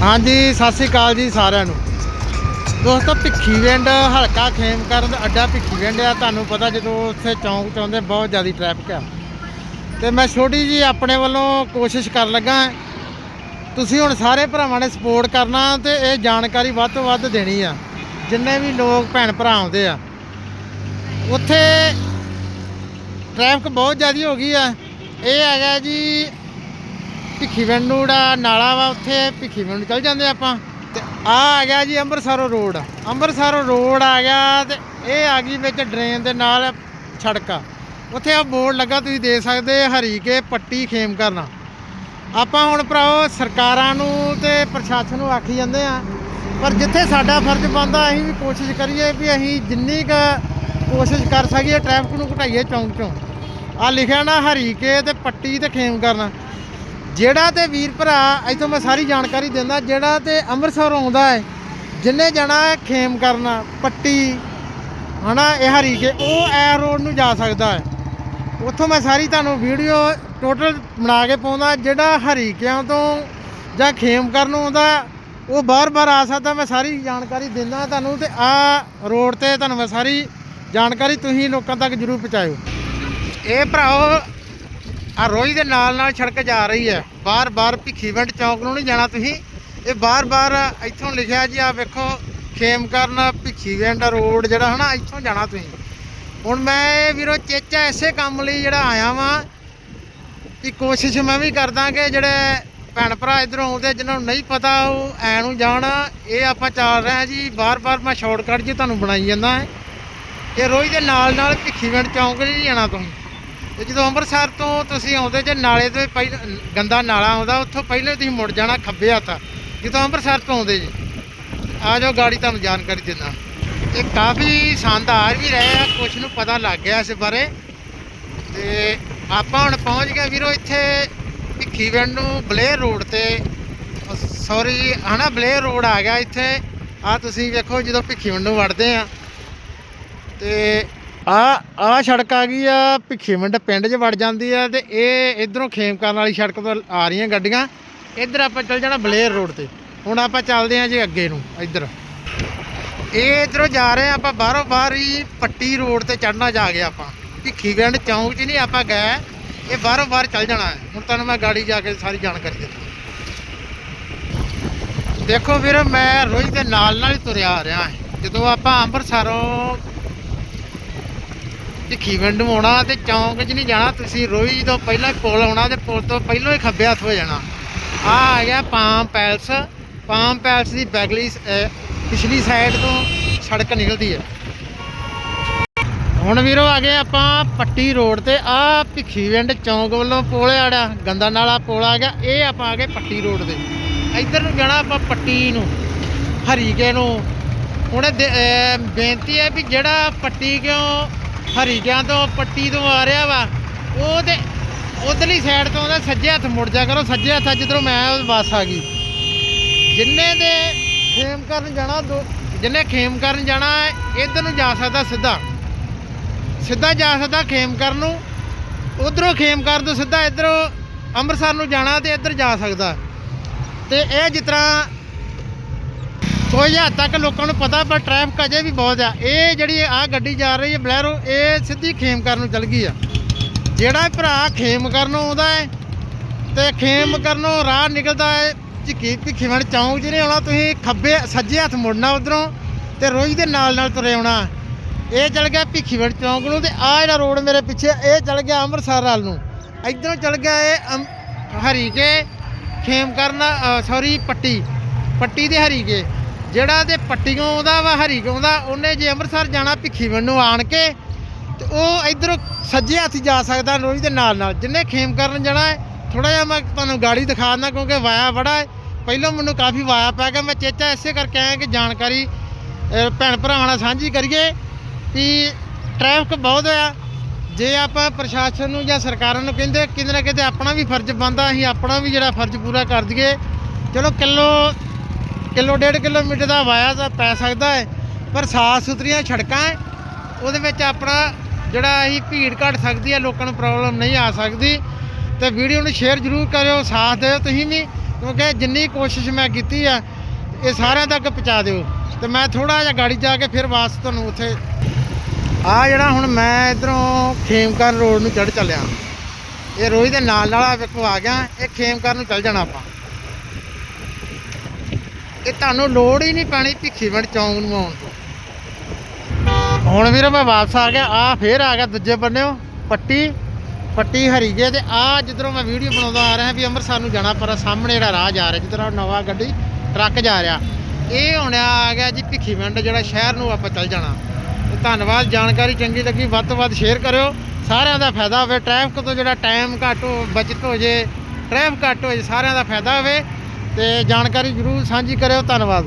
ਹਾਂਜੀ, ਸਤਿ ਸ੍ਰੀ ਅਕਾਲ ਜੀ ਸਾਰਿਆਂ ਨੂੰ। ਦੋਸਤੋ, ਭਿੱਖੀ ਭਿੱਖੀਵਿੰਡ ਹਲਕਾ ਖੇਮਕਰਨ ਦਾ ਅੱਡਾ ਭਿੱਖੀ ਭਿੱਖੀਵਿੰਡ ਆ। ਤੁਹਾਨੂੰ ਪਤਾ ਜਦੋਂ ਉੱਥੇ ਚੌਂਕ ਚ ਬਹੁਤ ਜ਼ਿਆਦਾ ਟ੍ਰੈਫਿਕ ਆ। ਤੇ ਮੈਂ ਛੋਟੀ ਜੀ ਆਪਣੇ ਵੱਲੋਂ ਕੋਸ਼ਿਸ਼ ਕਰਨ ਲੱਗਾ ਤੁਸੀਂ ਹੁਣ ਸਾਰੇ ਭਰਾਵਾਂ ਨੇ ਸਪੋਰਟ ਕਰਨਾ ਤੇ ਇਹ ਜਾਣਕਾਰੀ ਵੱਧ ਤੋਂ ਵੱਧ ਦੇਣੀ ਆ। ਜਿੰਨੇ ਵੀ ਲੋਕ ਭੈਣ ਭਰਾ ਆਉਂਦੇ ਆ। ਉੱਥੇ ਟ੍ਰੈਫਿਕ ਬਹੁਤ ਜ਼ਿਆਦਾ ਹੋ ਗਈ ਆ। ਇਹ ਹੈਗਾ ਜੀ ਭਿੱਖੀਵਿੰਡ ਨੂੰ ਜਿਹੜਾ ਨਾਲਾ ਵਾ, ਉੱਥੇ ਭਿੱਖੀਵਿੰਡ ਨੂੰ ਚੱਲ ਜਾਂਦੇ ਆਪਾਂ। ਤੇ ਆ ਆ ਗਿਆ ਜੀ ਅੰਮ੍ਰਿਤਸਰ ਰੋਡ। ਅੰਮ੍ਰਿਤਸਰ ਰੋਡ ਆ ਗਿਆ ਤੇ ਇਹ ਆ ਗਈ ਵਿੱਚ ਡਰੇਨ ਦੇ ਨਾਲ ਸੜਕ ਆ। ਉੱਥੇ ਆ ਬੋਰਡ ਲੱਗਾ, ਤੁਸੀਂ ਦੇਖ ਸਕਦੇ ਹਰੀ ਕੇ ਪੱਟੀ ਖੇਮ ਕਰਨਾ। ਆਪਾਂ ਹੁਣ ਭਰਾਓ ਸਰਕਾਰਾਂ ਨੂੰ ਤੇ ਪ੍ਰਸ਼ਾਸਨ ਨੂੰ ਆਖੀ ਜਾਂਦੇ ਆ, ਪਰ ਜਿੱਥੇ ਸਾਡਾ ਫਰਜ਼ ਬਣਦਾ, ਅਸੀਂ ਵੀ ਕੋਸ਼ਿਸ਼ ਕਰੀਏ ਵੀ ਅਸੀਂ ਜਿੰਨੀ ਕੁ ਕੋਸ਼ਿਸ਼ ਕਰ ਸਕੀਏ, ਟ੍ਰੈਫਿਕ ਨੂੰ ਘਟਾਈਏ ਚੌਂਕ ਚੋਂ। ਆ ਲਿਖਿਆ ਨਾ ਹਰੀ ਕੇ ਤੇ ਪੱਟੀ ਤੇ ਖੇਮ ਕਰਨਾ। ਜਿਹੜਾ ਤੇ ਵੀਰ ਭਰਾ, ਇੱਥੋਂ ਮੈਂ ਸਾਰੀ ਜਾਣਕਾਰੀ ਦਿੰਦਾ, ਜਿਹੜਾ ਤੇ ਅੰਮ੍ਰਿਤਸਰ ਆਉਂਦਾ ਹੈ, ਜਿੰਨੇ ਜਾਣਾ ਹੈ ਖੇਮ ਕਰਨਾ, ਪੱਟੀ, ਹਨਾ, ਇਹ ਹਰੀ ਕੇ ਉਹ ਐ ਰੋਡ ਨੂੰ ਜਾ ਸਕਦਾ ਹੈ। ਉੱਥੋਂ ਮੈਂ ਸਾਰੀ ਤੁਹਾਨੂੰ ਵੀਡੀਓ ਟੋਟਲ ਬਣਾ ਕੇ ਪਾਉਂਦਾ, ਜਿਹੜਾ ਹਰੀਕਿਆਂ ਤੋਂ ਜਾਂ ਖੇਮ ਕਰਨ ਆਉਂਦਾ, ਉਹ ਬਾਰ-ਬਾਰ ਆ ਸਕਦਾ, ਮੈਂ ਸਾਰੀ ਜਾਣਕਾਰੀ ਦਿੰਦਾ ਤੁਹਾਨੂੰ ਤੇ ਆ ਰੋਡ ਤੇ ਤੁਹਾਨੂੰ ਮੈਂ ਸਾਰੀ ਜਾਣਕਾਰੀ ਤੁਸੀਂ ਲੋਕਾਂ ਤੱਕ ਜ਼ਰੂਰ ਪਹੁੰਚਾਇਓ। ਇਹ ਭਰਾਓ ਆ ਰੋਈ ਦੇ ਨਾਲ ਨਾਲ ਸੜਕ ਜਾ ਰਹੀ ਹੈ। ਬਾਰ-ਬਾਰ ਭਿੱਖੀਵਿੰਡ ਚੌਂਕ ਨੂੰ ਨਹੀਂ ਜਾਣਾ ਤੁਸੀਂ। ਇਹ ਬਾਰ-ਬਾਰ ਇੱਥੋਂ ਲਿਖਿਆ ਜੀ ਆ ਵੇਖੋ, ਖੇਮਕਰਨ ਭਿੱਖੀਵਿੰਡ ਰੋਡ ਜਿਹੜਾ ਹਨਾ, ਇੱਥੋਂ ਜਾਣਾ ਤੁਸੀਂ। ਹੁਣ ਮੈਂ ਵੀਰੋ ਚੇਚਾ ਐਸੇ ਕੰਮ ਲਈ ਜਿਹੜਾ ਆਇਆ ਵਾਂ ਕਿ ਕੋਸ਼ਿਸ਼ ਮੈਂ ਵੀ ਕਰਦਾ ਕਿ ਜਿਹੜੇ ਭੈਣ ਭਰਾ ਇਧਰੋਂ ਆਉਂਦੇ, ਜਿਨ੍ਹਾਂ ਨੂੰ ਨਹੀਂ ਪਤਾ, ਉਹ ਐ ਨੂੰ ਜਾਣ। ਇਹ ਆਪਾਂ ਚੱਲ ਰਹੇ ਹਾਂ ਜੀ ਬਾਰ-ਬਾਰ ਮੈਂ ਸ਼ਾਰਟਕਟ ਜੀ ਤੁਹਾਨੂੰ ਬਣਾਈ ਜਾਂਦਾ। ਇਹ ਰੋਈ ਦੇ ਨਾਲ ਨਾਲ ਭਿੱਖੀਵਿੰਡ ਚੌਂਕ ਨਹੀਂ ਜਾਣਾ ਤੁਸੀਂ। ਤੇ ਜਦੋਂ ਅੰਮ੍ਰਿਤਸਰ ਤੋਂ ਤੁਸੀਂ ਆਉਂਦੇ ਜੇ ਨਾਲੇ ਤੋਂ ਪਹਿਲਾਂ, ਗੰਦਾ ਨਾਲਾ ਆਉਂਦਾ, ਉੱਥੋਂ ਪਹਿਲਾਂ ਤੁਸੀਂ ਮੁੜ ਜਾਣਾ ਖੱਬੇ ਹੱਥ ਜਦੋਂ ਅੰਮ੍ਰਿਤਸਰ ਤੋਂ ਆਉਂਦੇ ਜੀ, ਆ ਜਾਓ ਗਾੜੀ ਤੁਹਾਨੂੰ ਜਾਣਕਾਰੀ ਦਿੰਦਾ। ਇਹ ਕਾਫੀ ਸ਼ਾਨਦਾਰ ਵੀ ਰਹੇ ਆ, ਕੁਛ ਨੂੰ ਪਤਾ ਲੱਗ ਗਿਆ ਇਸ ਬਾਰੇ। ਤੇ ਆਪਾਂ ਹੁਣ ਪਹੁੰਚ ਗਏ ਵੀਰੋ ਇੱਥੇ ਭਿੱਖੀਵਿੰਡ ਨੂੰ ਬਲੇਅਰ ਰੋਡ ਤੇ। ਸੌਰੀ, ਹਨਾ ਬਲੇਅਰ ਰੋਡ ਆ ਗਿਆ ਇੱਥੇ। ਆ ਤੁਸੀਂ ਵੇਖੋ ਜਦੋਂ ਭਿੱਖੀਵਿੰਡ ਨੂੰ ਵੜਦੇ ਆ। ਤੇ ਆ ਆ ਸੜਕ ਆ ਗਈ ਆ ਭਿੱਖੀਵਿੰਡ ਪਿੰਡ 'ਚ ਵੜ ਜਾਂਦੀ ਆ ਤੇ ਇਹ ਇਧਰੋਂ ਖੇਮ ਕਰਨ ਵਾਲੀ ਸੜਕ ਤੋਂ ਆ ਰਹੀਆਂ ਗੱਡੀਆਂ। ਇੱਧਰ ਆਪਾਂ ਚੱਲ ਜਾਣਾ ਬਲੇਰ ਰੋਡ ਤੇ। ਹੁਣ ਆਪਾਂ ਚੱਲਦੇ ਆ ਜੀ ਅੱਗੇ ਨੂੰ, ਇੱਧਰ। ਇਹ ਇਧਰੋਂ ਜਾ ਰਹੇ ਆ ਆਪਾਂ, ਬਾਹਰੋਂ ਬਾਹਰ ਹੀ ਪੱਟੀ ਰੋਡ ਤੇ ਚੜਨਾ ਜਾ ਗਿਆ ਆਪਾਂ। ਭਿੱਖੀਵਿੰਡ ਚੌਂਕ 'ਚ ਨਹੀਂ ਆਪਾਂ ਗਏ, ਇਹ ਬਾਹਰੋਂ ਬਾਹਰ ਚੱਲ ਜਾਣਾ। ਹੈ ਹੁਣ ਤੁਹਾਨੂੰ ਮੈਂ ਗਾੜੀ ਜਾ ਕੇ ਸਾਰੀ ਜਾਣਕਾਰੀ ਦਿੰਦਾ। ਦੇਖੋ ਵੀਰ, ਮੈਂ ਰੋਜ਼ ਦੇ ਨਾਲ ਨਾਲ ਹੀ ਤੁਰਿਆ ਆ ਰਿਹਾ ਜਦੋਂ ਆਪਾਂ ਅੰਮ੍ਰਿਤਸਰੋਂ ਭਿੱਖੀ ਪਿੰਡ ਨੂੰ ਆਉਣਾ ਤੇ ਚੌਂਕ 'ਚ ਨਹੀਂ ਜਾਣਾ ਤੁਸੀਂ ਰੋਈ ਤੋਂ ਪਹਿਲਾਂ ਹੀ ਪੁਲ ਆਉਣਾ ਤੇ ਪੁਲ ਤੋਂ ਪਹਿਲਾਂ ਹੀ ਖੱਬੇ ਹੱਥ ਹੋ ਜਾਣਾ। ਆ ਆ ਗਿਆ ਪਾਮ ਪੈਲਸ। ਪਾਮ ਪੈਲਸ ਦੀ ਬੈਗਲੀ ਅਹ, ਪਿਛਲੀ ਸਾਈਡ ਤੋਂ ਸੜਕ ਨਿਕਲਦੀ ਹੈ। ਹੁਣ ਵੀਰੋ ਆ ਗਏ ਆਪਾਂ ਪੱਟੀ ਰੋਡ ਤੇ। ਆ ਭਿੱਖੀਵਿੰਡ ਚੌਂਕ ਵੱਲੋਂ ਪੁਲ ਆੜਾ ਗੰਦਾ ਨਾਲਾ ਪੁਲ ਆ ਗਿਆ। ਇਹ ਆਪਾਂ ਆ ਗਏ ਪੱਟੀ ਰੋਡ ਤੇ। ਇੱਧਰ ਨੂੰ ਜਾਣਾ ਆਪਾਂ ਪੱਟੀ ਨੂੰ ਹਰੀਕੇ ਨੂੰ। ਹੁਣ ਦੇ- ਬੇਨਤੀ ਹੈ ਵੀ ਜਿਹੜਾ ਪੱਟੀ ਕਿਉਂ ਹਰੀਕਿਆਂ ਤੋਂ ਪੱਟੀ ਤੋਂ ਆ ਰਿਹਾ ਵਾ। ਉਹ ਤੇ ਉਧਰਲੀ ਸਾਈਡ ਤੋਂ ਉਹਦਾ ਸੱਜੇ ਹੱਥ ਮੁੜ ਜਾ ਕਰੋ ਸੱਜੇ ਹੱਥ ਜਿੱਧਰੋਂ ਮੈਂ ਉਹ ਬੱਸ ਆ ਗਈ। ਜਿੰਨੇ ਦੇ ਖੇਮ ਕਰਨ ਜਾਣਾ ਦੋ ਜਿੰਨੇ ਖੇਮ ਕਰਨ ਜਾਣਾ ਹੈ, ਇੱਧਰ ਨੂੰ ਜਾ ਸਕਦਾ ਸਿੱਧਾ। ਸਿੱਧਾ ਜਾ ਸਕਦਾ ਖੇਮ ਕਰਨ ਨੂੰ। ਉਧਰੋਂ ਖੇਮ ਕਰਨ ਤੋਂ ਸਿੱਧਾ ਇੱਧਰੋਂ ਅੰਮ੍ਰਿਤਸਰ ਨੂੰ ਜਾਣਾ ਤੇ ਇੱਧਰ ਜਾ ਸਕਦਾ। ਤੇ ਇਹ ਜਿਸ ਤਰ੍ਹਾਂ ਕੋਈ ਹੱਦ ਤੱਕ ਲੋਕਾਂ ਨੂੰ ਪਤਾ, ਪਰ ਟ੍ਰੈਫਿਕ ਅਜੇ ਵੀ ਬਹੁਤ ਆ। ਇਹ ਜਿਹੜੀ ਆ ਗੱਡੀ ਜਾ ਰਹੀ ਹੈ ਬਲੈਰੋ, ਇਹ ਸਿੱਧੀ ਖੇਮ ਕਰਨ ਨੂੰ ਚਲ ਗਈ ਆ। ਜਿਹੜਾ ਭਰਾ ਖੇਮ ਕਰਨ ਨੂੰ ਆਉਂਦਾ ਹੈ ਤੇ ਖੇਮ ਕਰਨੋਂ ਰਾਹ ਨਿਕਲਦਾ ਹੈ, ਝਿੱਕੀ ਭਿੱਖੀਵਿੰਡ ਚੌਂਕ 'ਚ ਆਉਣਾ ਤੁਸੀਂ ਖੱਬੇ, ਸੱਜੇ ਹੱਥ ਮੁੜਨਾ ਉਧਰੋਂ ਤੇ ਰੋਈ ਦੇ ਨਾਲ ਨਾਲ ਤੁਰੇ ਆਉਣਾ। ਇਹ ਚਲ ਗਿਆ ਭਿੱਖੀਵਿੰਡ ਚੌਂਕ ਨੂੰ ਤੇ ਆ ਜਿਹੜਾ ਰੋਡ ਮੇਰੇ ਪਿੱਛੇ, ਇਹ ਚਲ ਗਿਆ ਅੰਮ੍ਰਿਤਸਰ ਵੱਲ ਨੂੰ। ਇਧਰੋਂ ਚਲ ਗਿਆ ਇਹ ਅਮ- ਹਰੀਕੇ ਖੇਮ ਕਰਨਾ ਸੌਰੀ ਪੱਟੀ। ਪੱਟੀ ਤੇ ਹਰੀਕੇ। ਜਿਹੜਾ ਤੇ ਪੱਟੀਓਂ ਆਉਂਦਾ ਵਾ, ਹਰੀ ਆਉਂਦਾ ਉਹਨੇ ਜੇ ਅੰਮ੍ਰਿਤਸਰ ਜਾਣਾ ਭਿੱਖੀ ਨੂੰ ਆਣ ਕੇ, ਤੇ ਉਹ ਇਧਰੋਂ ਸੱਜੇ ਹੱਥ ਜਾ ਸਕਦਾ ਰੋਜ਼ ਦੇ ਨਾਲ ਨਾਲ। ਜਿੰਨੇ ਖੇਮ ਕਰਨ ਜਾਣਾ ਹੈ ਥੋੜਾ ਜਿਹਾ ਮੈਂ ਤੁਹਾਨੂੰ ਗਾੜੀ ਦਿਖਾ ਦਿੰਦਾ, ਕਿਉਂਕਿ ਵਾਇਆ ਬੜਾ ਹੈ। ਪਹਿਲਾਂ ਮੈਨੂੰ ਕਾਫੀ ਵਾਇਆ ਪੈ ਗਿਆ, ਮੈਂ ਚੇਚਾ ਇਸੇ ਕਰਕੇ ਆਇਆ ਕਿ ਜਾਣਕਾਰੀ ਭੈਣ ਭਰਾਵਾਂ ਨਾਲ ਸਾਂਝੀ ਕਰੀਏ ਕਿ ਟ੍ਰੈਫਿਕ ਬਹੁਤ ਹੋਇਆ। ਜੇ ਆਪਾਂ ਪ੍ਰਸ਼ਾਸਨ ਨੂੰ ਜਾਂ ਸਰਕਾਰਾਂ ਨੂੰ ਕਹਿੰਦੇ, ਕਿਤੇ ਨਾ ਕਿਤੇ ਆਪਣਾ ਵੀ ਫਰਜ਼ ਬਣਦਾ, ਅਸੀਂ ਆਪਣਾ ਵੀ ਜਿਹੜਾ ਫਰਜ਼ ਪੂਰਾ ਕਰ ਦਈਏ। ਚਲੋ ਕਿਲੋ ਕਿਲੋ, ਡੇਢ ਕਿਲੋਮੀਟਰ ਦਾ ਵਾਇਆ ਤਾਂ ਪੈ ਸਕਦਾ ਹੈ, ਪਰ ਸਾਫ਼ ਸੁਥਰੀਆਂ ਸੜਕਾਂ ਹੈ। ਉਹਦੇ ਵਿੱਚ ਆਪਣਾ ਜਿਹੜਾ ਅਸੀਂ ਭੀੜ ਘਟ ਸਕਦੀ ਹੈ, ਲੋਕਾਂ ਨੂੰ ਪ੍ਰੋਬਲਮ ਨਹੀਂ ਆ ਸਕਦੀ। ਤੇ ਵੀਡੀਓ ਨੂੰ ਸ਼ੇਅਰ ਜ਼ਰੂਰ ਕਰਿਓ, ਸਾਥ ਦਿਓ ਤੁਸੀਂ ਵੀ, ਕਿਉਂਕਿ ਜਿੰਨੀ ਕੋਸ਼ਿਸ਼ ਮੈਂ ਕੀਤੀ ਆ, ਇਹ ਸਾਰਿਆਂ ਤੱਕ ਪਹੁੰਚਾ ਦਿਓ। ਤੇ ਮੈਂ ਥੋੜਾ ਜਿਹਾ ਗਾੜੀ ਜਾ ਕੇ ਫਿਰ ਵਾਪਸ ਤੁਹਾਨੂੰ ਉੱਥੇ ਆ ਜਿਹੜਾ ਹੁਣ ਮੈਂ ਇਧਰੋਂ ਖੇਮਕਰਨ ਰੋਡ ਨੂੰ ਚੜ ਚੱਲਿਆ। ਇਹ ਰੋਹੀ ਦੇ ਨਾਲ ਨਾਲ ਵੇਖੋ ਆ ਗਿਆ, ਇਹ ਖੇਮਕਰਨ ਨੂੰ ਚੱਲ ਜਾਣਾ ਆਪਾਂ। ਇਹ ਤੁਹਾਨੂੰ ਲੋੜ ਹੀ ਨਹੀਂ ਪੈਣੀ ਭਿੱਖੀਵਿੰਡ ਚੌਂਕ ਨੂੰ ਆਉਣ ਤੋਂ ਹੁਣ ਵੀਰੋ ਮੈਂ ਵਾਪਸ ਆ ਗਿਆ ਆ ਫੇਰ ਆ ਗਿਆ ਦੂਜੇ ਬੰਨਿਓ, ਪੱਟੀ ਪੱਟੀ ਹਰੀਗੇ ਤੇ ਆ ਜਿੱਧਰੋਂ ਮੈਂ ਵੀਡੀਓ ਬਣਾਉਂਦਾ ਆ ਰਿਹਾ ਵੀ ਅੰਮ੍ਰਿਤਸਰ ਨੂੰ ਜਾਣਾ, ਪਰ ਸਾਹਮਣੇ ਜਿਹੜਾ ਰਾਹ ਜਾ ਰਿਹਾ, ਜਿੱਧਰ ਆਹ ਨਵਾਂ ਗੱਡੀ, ਟਰੱਕ ਜਾ ਰਿਹਾ। ਇਹ ਹੁਣ ਆ ਗਿਆ ਜੀ ਭਿੱਖੀਵਿੰਡ ਜਿਹੜਾ ਸ਼ਹਿਰ ਨੂੰ ਆਪਾਂ ਚੱਲ ਜਾਣਾ। ਤੇ ਧੰਨਵਾਦ, ਜਾਣਕਾਰੀ ਚੰਗੀ ਲੱਗੀ, ਵੱਧ ਤੋਂ ਵੱਧ ਸ਼ੇਅਰ ਕਰਿਓ। ਸਾਰਿਆਂ ਦਾ ਫਾਇਦਾ ਹੋਵੇ ਟ੍ਰੈਫਿਕ ਤੋਂ ਜਿਹੜਾ ਟਾਈਮ ਘੱਟ ਹੋ, ਬਚਤ ਹੋ ਜੇ ਟ੍ਰੈਫਿਕ ਘੱਟ ਹੋ ਜੇ, ਸਾਰਿਆਂ ਦਾ ਫਾਇਦਾ ਹੋਵੇ। ਤੇ ਜਾਣਕਾਰੀ ਜ਼ਰੂਰ ਸਾਂਝੀ ਕਰਿਓ ਧੰਨਵਾਦ।